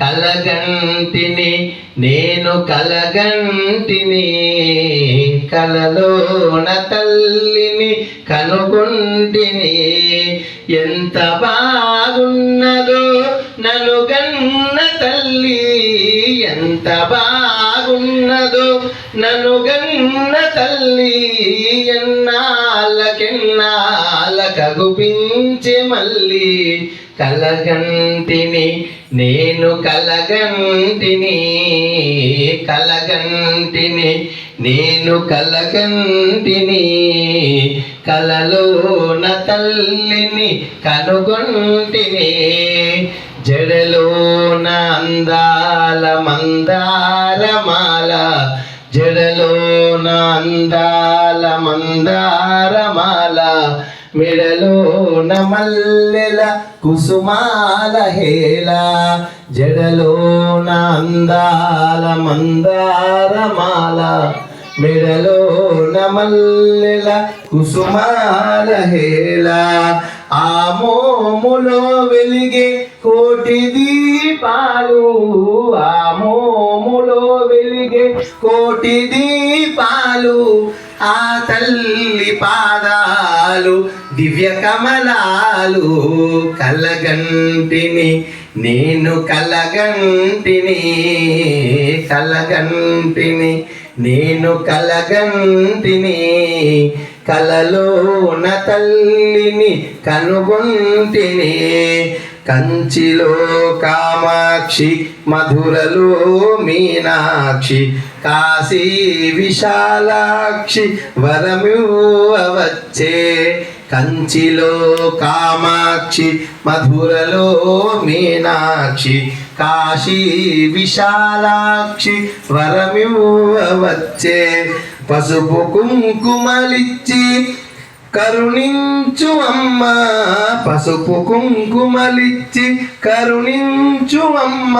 కలగంటిని నేను కలగంటిని కలలోన తల్లిని కనుగొంటిని. ఎంత బాగున్నదో నలుగన్న తల్లి ఎంత బాగున్నదో నలుగన్న తల్లి. ఎన్నాళ్ళకెన్నాళ్ళ కగుపించే మళ్ళీ కలగంటిని నేను కలగంటిని కలగంటిని నేను కలగంటిని కలలోన తల్లిని కనుగొంటిని జడలోన అందాల మందారమాల జడలోన అందాల మందారమాల మెడలోన మల్లెల కుసుమాల హేళ జడలోన అందాల మందారమాల మెడలోన మల్లెల కుసుమాల హేళ ఆ మోములో వెలిగే కోటి దీపాలు ఆ మోములో వెలిగే కోటి దీపాలు ఆ తల్లి పాదాలు దివ్య కమలాలు కలగంటిని నేను కలగంటిని కలగంటిని నేను కలగంటిని కలలోన తల్లిని కనుగొంటిని కంచిలో కామాక్షి మధురలో మీనాక్షి కాశీ విశాలాక్షి వరమివ్వవచ్చే కంచిలో కామాక్షి మధురలో మీనాక్షి కాశీ విశాలాక్షి వరమివ్వవచ్చే పసుపు కుంకుమలిచ్చి కరుణించు అమ్మ పసుపు కుంకుమలిచ్చి కరుణించు అమ్మ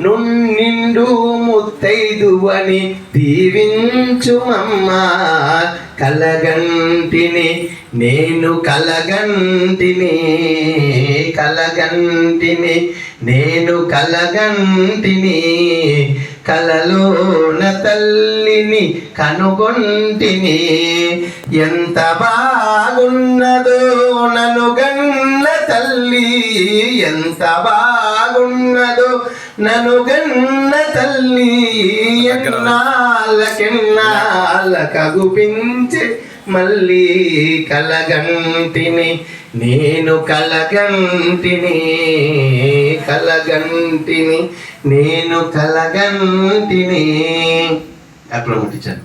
నుండు ముత్తైదువని దీవించు అమ్మ. కలగంటిని నేను కలగంటిని కలగంటిని నేను కలగంటిని. కలలోన తల్లిని కనుగొంటిని. ఎంత బాగున్నదో నను గన్న తల్లి. ఎంత బాగున్నదో నను గన్న తల్లి. ఎన్నాళ్ళకెన్నాళ్ళ కగుపించే మళ్ళీ కలగంటిని. నేను కలగంటిని కలగంటిని నేను కలగంటిని. అప్పుడు ముట్టించాను